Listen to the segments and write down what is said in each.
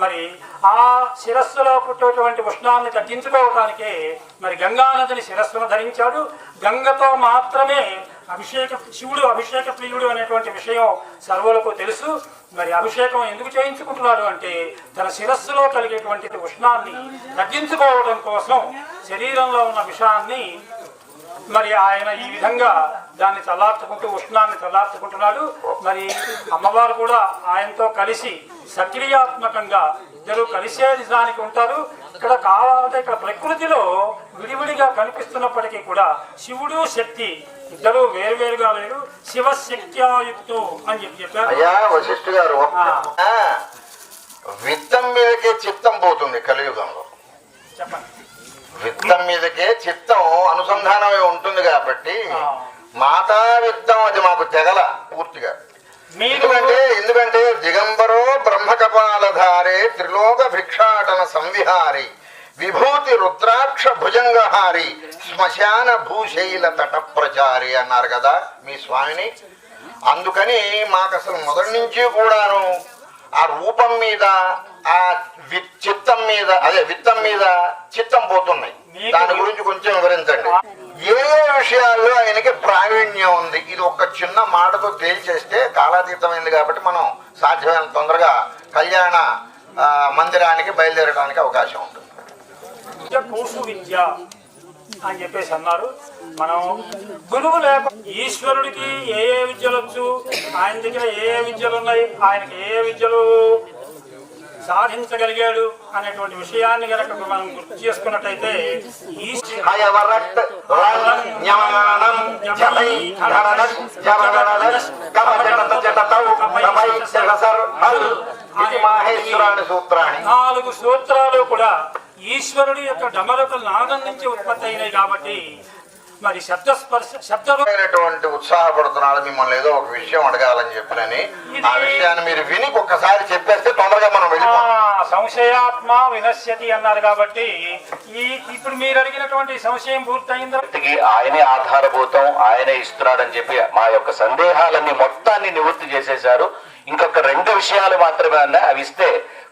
మరి ఆ శిరస్సులో పుట్టేటువంటి ఉష్ణాన్ని తగ్గించుకోవడానికే మరి గంగానదిని శిరస్సును ధరించాడు. గంగతో మాత్రమే అభిషేక శివుడు అభిషేక ప్రియుడు అనేటువంటి విషయం సర్వులకు తెలుసు. మరి అభిషేకం ఎందుకు చేయించుకుంటున్నాడు అంటే తన శిరస్సులో కలిగేటువంటి ఉష్ణాన్ని తగ్గించుకోవడం కోసం శరీరంలో ఉన్న విషాన్ని మరి ఆయన ఈ విధంగా దాన్ని చల్లార్చుకుంటూ ఉష్ణాన్ని చల్లార్చుకుంటున్నాడు. మరి అమ్మవారు కూడా ఆయనతో కలిసి సక్రియాత్మకంగా ఇద్దరు కలిసే నిజానికి ఉంటారు. ఇక్కడ కావాలంటే ఇక్కడ ప్రకృతిలో విడివిడిగా కనిపిస్తున్నప్పటికీ కూడా శివుడు శక్తి ఇద్దరు వేరువేరుగా లేరు. శివశక్త్యాయుక్తు అని చెప్పి చెప్పారు. అయ్యా వశిష్ఠ గారు ఒక్క- ఆ, విత్తం మీదకే చిత్తం పోతుంది కలియుగంలో చెప్పండి విత్తం మీదకే చిత్తం అనుసంధానమై ఉంటుంది కాబట్టి. మాతా విత్తం అది మాకు తెగల పూర్తిగా. ఎందుకంటే ఎందుకంటే దిగంబరో బ్రహ్మకపాలధారే త్రిలోక భిక్షాటన సంవిహారి విభూతి రుద్రాక్ష భుజంగహారి శ్మశాన భూశైల తట ప్రచారి అన్నారు కదా మీ స్వామిని. అందుకని మాకు అసలు మొదటి నుంచి కూడాను ఆ రూపం మీద ఆ చిత్తం మీద అదే విత్తం మీద చిత్తం పోతున్నాయి. దాని గురించి కొంచెం వివరించండి. ఏ ఏ విషయాల్లో ఆయనకి ప్రావీణ్యం ఉంది? ఇది ఒక చిన్న మాటతో తేల్చేస్తే కాలాతీతమైంది కాబట్టి మనం సాధ్యమైన తొందరగా కళ్యాణ మందిరానికి బయలుదేరడానికి అవకాశం ఉంటుంది. విద్య కూసు విద్య అని చెప్పేసి అన్నారు. మనం గురువు లేక ఈశ్వరుడికి ఏ ఏ విద్యలు వచ్చు? ఆయన దగ్గర ఏ ఏ విద్యలు ఉన్నాయి? ఆయనకి ఏ ఏ విద్యలు సాధించగలిగాడు అనేటువంటి విషయాన్ని కనుక మనం గుర్తు చేసుకున్నట్టయితే నాలుగు సూత్రాలు కూడా ఈశ్వరుడి యొక్క డమరక నాదం నుంచి ఉత్పత్తి అయినాయి కాబట్టి మరి శబ్దస్పర్శ శబ్ద అయినటువంటి ఉత్సాహపడుతున్నాడు మిమ్మల్ని ఏదో ఒక విషయం అడగాలని చెప్పినని. ఆ విషయాన్ని మీరు విని ఒక్కసారి చెప్పేస్తే తొందరగా మనం వెళ్ళిపోతాం. సంశయాత్మ వినశ్యతి అన్నారు కాబట్టి ఈ ఇప్పుడు మీరు అడిగినటువంటి సంశయం పూర్తయిందా? ఆయనే ఆధారభూతం ఆయనే ఇస్తున్నాడని చెప్పి మా యొక్క సందేహాలన్నీ మొత్తాన్ని నివృత్తి చేసేశారు. ఇంకొక రెండు విషయాలు మాత్రమే ఉన్నాయి అవి ఇస్తే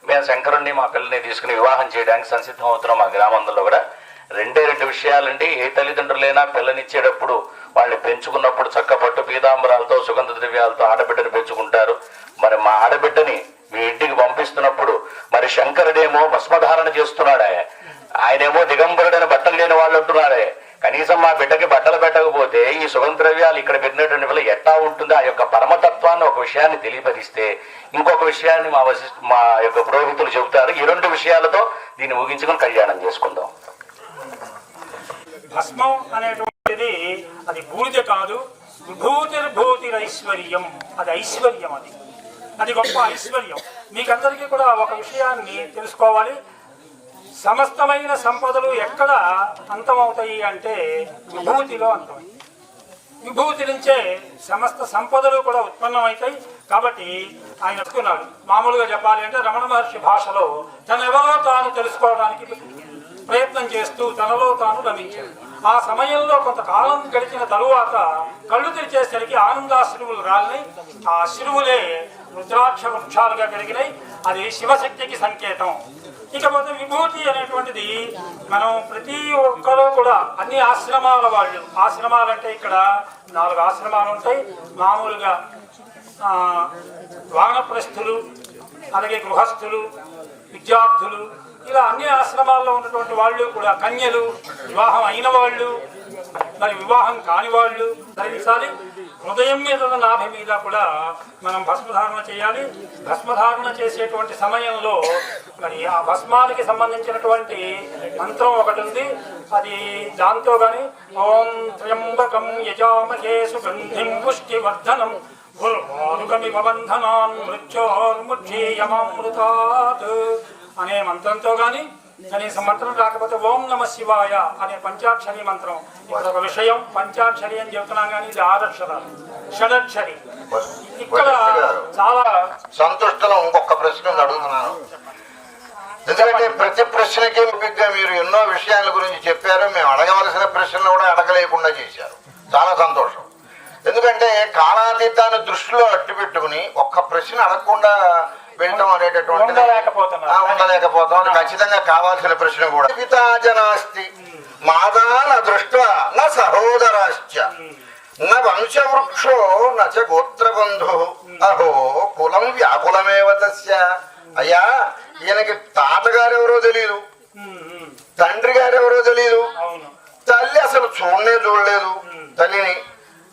మేము శంకరుణ్ణి మా పిల్లని తీసుకుని వివాహం చేయడానికి సంసిద్ధం అవుతున్నాం మా గ్రామంలో కూడా. రెండే రెండు విషయాలండి. ఏ తల్లిదండ్రులైనా పిల్లనిచ్చేటప్పుడు వాళ్ళని పెంచుకున్నప్పుడు చక్క పట్టు పీతాంబరాలతో సుగంధ ద్రవ్యాలతో ఆడబిడ్డని పెంచుకుంటారు. మరి మా ఆడబిడ్డని మీ ఇంటికి పంపిస్తున్నప్పుడు మరి శంకరుడేమో భస్మధారణ చేస్తున్నాడే. ఆయనేమో దిగంబరుడని బట్టలు లేని వాళ్ళు అంటున్నాడే కనీసం మా బిడ్డకి బట్టలు పెట్టకపోతే ఈ సుగంధ ద్రవ్యాలు ఇక్కడ పెట్టినటువంటి వల్ల ఎట్టా ఉంటుంది? ఆ యొక్క పరమతత్వాన్ని ఒక విషయాన్ని తెలియపరిస్తే ఇంకొక విషయాన్ని మా వశి మా యొక్క పురోహితులు చెబుతారు. ఈ రెండు విషయాలతో దీన్ని ముగించుకొని కళ్యాణం చేసుకుందాం. భస్మం అనేటువంటిది అది బూడిద కాదు విభూతిర్భూతి ఐశ్వర్యం అది ఐశ్వర్యం అది. అది గొప్ప ఐశ్వర్యం. మీకందరికీ కూడా ఒక విషయాన్ని తెలుసుకోవాలి. సమస్తమైన సంపదలు ఎక్కడ అంతమవుతాయి అంటే విభూతిలో అంతమవుతాయి విభూతి నుంచే సమస్త సంపదలు కూడా ఉత్పన్నమవుతాయి. కాబట్టి ఆయన చెప్తున్నాడు మామూలుగా చెప్పాలి అంటే రమణ మహర్షి భాషలో తనెవరో తాను తెలుసుకోవడానికి చేస్తూ తనలో తాను రమించాడు ఆ సమయంలో కొంతకాలం గడిచిన తరువాత కళ్ళు తెరిచేసరికి ఆనందాశ్రువులు రాలినాయి. ఆ అశ్రువులే రుద్రాక్ష వృక్షాలుగా పెరిగినాయి అది శివశక్తికి సంకేతం. ఇకపోతే విభూతి అనేటువంటిది మనం ప్రతి ఒక్కరూ కూడా అన్ని ఆశ్రమాల వాళ్ళు. ఆశ్రమాలు అంటే ఇక్కడ నాలుగు ఆశ్రమాలు ఉంటాయి. మామూలుగా వానప్రస్థులు అలాగే గృహస్థులు విద్యార్థులు ఇలా అన్ని ఆశ్రమాల్లో ఉన్నటువంటి వాళ్ళు కూడా కన్యలు వివాహం అయిన వాళ్ళు మరి వివాహం కాని వాళ్ళు ధరించాలి హృదయం మీద ఉన్న నాభి మీద కూడా మనం భస్మధారణ చేయాలి. భస్మధారణ చేసేటువంటి సమయంలో మరి ఆ భస్మానికి సంబంధించినటువంటి మంత్రం ఒకటి ఉంది. అది దాంతో గాని ఓం త్ర్యంబకం యజామహే సుగంధిం పుష్టివర్ధనం ఉర్వారుకమివ బంధనాన్ మృత్యోర్ముక్షీయమామృతాత్ అనే మంత్రంతో గాని కనీసం మంత్రం రాకపోతే ఓం నమ శివాయ అనే పంచాక్షరి మంత్రం. ఇక్కడ ఒక విషయం పంచాక్షరి అని చెబుతున్నాం కానీ ఇది ఆరక్షరాలు షడక్షరి. ఇక్కడ చాలా సంతృష్టం ఇంకొక ప్రశ్న అడుగుతున్నాను. ఎందుకంటే ప్రతి ప్రశ్నకి ముఖ్యంగా మీరు ఎన్నో విషయాల గురించి చెప్పారు మేము అడగవలసిన ప్రశ్నలు కూడా అడగలేకుండా చేశారు. చాలా సంతోషం. ఎందుకంటే కాలాతీతాన్ని దృష్టిలో అట్టు పెట్టుకుని ఒక్క ప్రశ్న అడగకుండా వింటాం అనేటటువంటి. ఉండలేకపోతాం. ఖచ్చితంగా కావాల్సిన ప్రశ్న కూడా. పితాజనాస్తి మాదాన దృష్ట నా సహోదరాశ్చ. న వంశవృక్షో నచ గోత్రబంధు. అహో కులం వ్యాకులమేవ తస్య. అయ్యా ఈయనకి తాతగారు ఎవరో తెలియదు తండ్రి గారు ఎవరో తెలియదు తల్లి అసలు చూడనే చూడలేదు. తల్లిని.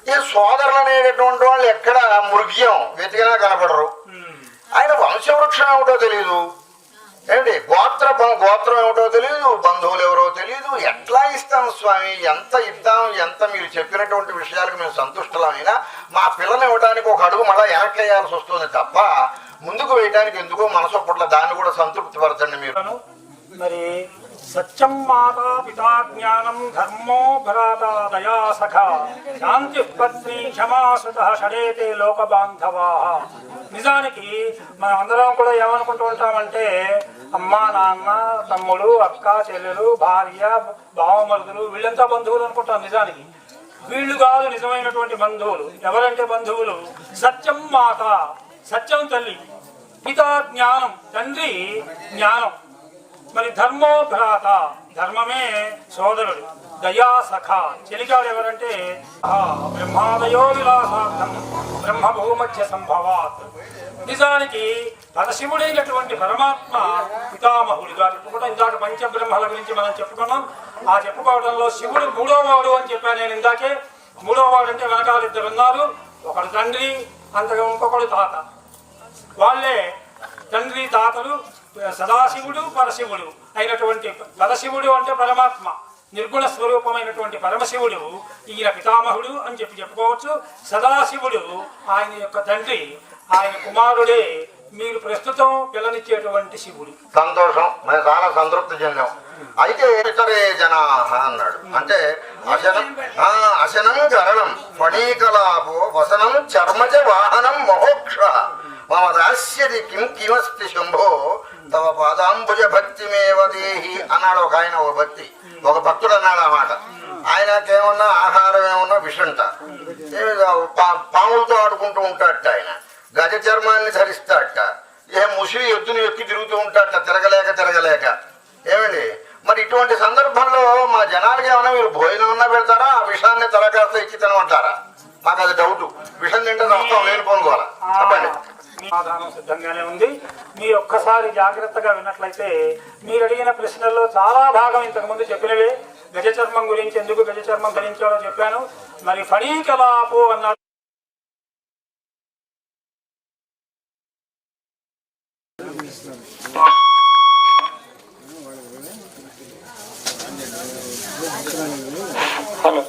ఈ సోదరులు అనేటటువంటి వాళ్ళు ఎక్కడ మృగ్యం వెతికినా కనపడరు. ఆయన వంశవృక్షం ఏమిటో తెలియదు ఏమిటి గోత్ర గోత్రం ఏమిటో తెలియదు బంధువులు ఎవరో తెలియదు ఎట్లా ఇస్తాం స్వామి? ఎంత ఇద్దాం? ఎంత మీరు చెప్పినటువంటి విషయాలకు మేము సంతుష్టమైనా మా పిల్లని ఇవ్వడానికి ఒక అడుగు మళ్ళీ వెనక్కి వేయాల్సి వస్తుంది తప్ప ముందుకు వేయడానికి ఎందుకో మనసు పట్ల దాన్ని కూడా సంతృప్తి పరచండి మీరు. మరి సత్యం మాతా పితా జ్ఞానం ధర్మో భ్రాతా దయా సఖ. శాంతి పత్ని క్షమాసుత షడేతే లోక బాంధవా నిజానికి మనం అందరం కూడా ఏమనుకుంటూ ఉంటామంటే అమ్మ నాన్న తమ్ముడు అక్క చెల్లెలు భార్య భావమరుదులు వీళ్ళంతా బంధువులు అనుకుంటాం నిజానికి. వీళ్ళు కాదు నిజమైనటువంటి బంధువులు. ఎవరంటే బంధువులు? సత్యం మాత సత్యం తల్లి పితా జ్ఞానం తండ్రి జ్ఞానం. మరి ధర్మో భ్రాత ధర్మమే సోదరుడు దయా సఖ. చెలికాడు ఎవరంటే ఆ బ్రహ్మాదయో విలాసార్థం బ్రహ్మ భూమధ్య సంభవాత్. నిజానికి పరశివుడైనటువంటి పరమాత్మ పితామహుడిగా చెప్పుకుంటాం. ఇందాక పంచబ్రహ్మల గురించి మనం చెప్పుకున్నాం. ఆ చెప్పుకోవడంలో శివుడు మూడోవాడు అని చెప్పాను నేను ఇందాకే. మూడోవాడు అంటే వెనకాల ఇద్దరు ఉన్నారు ఒకడు తండ్రి అంతగా ఇంకొకడు తాత. వాళ్ళే తండ్రి తాతలు సదాశివుడు పరశివుడు అయినటువంటి పరశివుడు అంటే పరమాత్మ. నిర్గుణ స్వరూపమైనటువంటి పరమశివుడు ఈయన పితామహుడు అని చెప్పి చెప్పుకోవచ్చు. సదాశివుడు ఆయన యొక్క తండ్రి ఆయన కుమారుడే మీరు ప్రస్తుతం పిల్లనిచ్చేటువంటి శివుడు. సంతోషం. మేము చాలా సంతృప్తి చెందాం. అయితే ఇతరే జనా అన్నాడు. అంటే అశనం అశనం కరణం ఫణీకలాపో వసనం చర్మజ వాహనం మహోక్ష మమ దాస్యది కిం కిమస్తి శంభో తమ పాదాంబుజ భక్తిమేవ దేహి అన్నాడు ఒక ఆయన ఒక భక్తి. ఒక భక్తుడు అన్నాడు ఆ మాట. ఆయనకేమన్నా ఆహారం ఏమన్నా విషంట పాములతో ఆడుకుంటూ ఉంటాడట ఆయన. గజ చర్మాన్ని ధరిస్తాడట. ఏ ముసిరి ఎత్తుని ఎక్కి తిరుగుతూ ఉంటాడట తిరగలేక తిరగలేక. ఏమండి? మరి ఇటువంటి సందర్భంలో మా జనాలకి ఏమైనా మీరు భోజనం ఉన్నా పెడతారా? ఆ విషాన్ని తలకాస్త ఇచ్చి తినమంటారా? మాకు అది డౌట్ విషం తింటే సమాధానం సిద్ధంగానే ఉంది. మీరు ఒక్కసారి జాగ్రత్తగా విన్నట్లయితే మీరు అడిగిన ప్రశ్నల్లో చాలా భాగం ఇంతకుముందు చెప్పినవే. గజ చర్మం గురించి ఎందుకు గజ చర్మం ధరించాలో చెప్పాను. మరి ఫణీకలాపు అన్నాడు.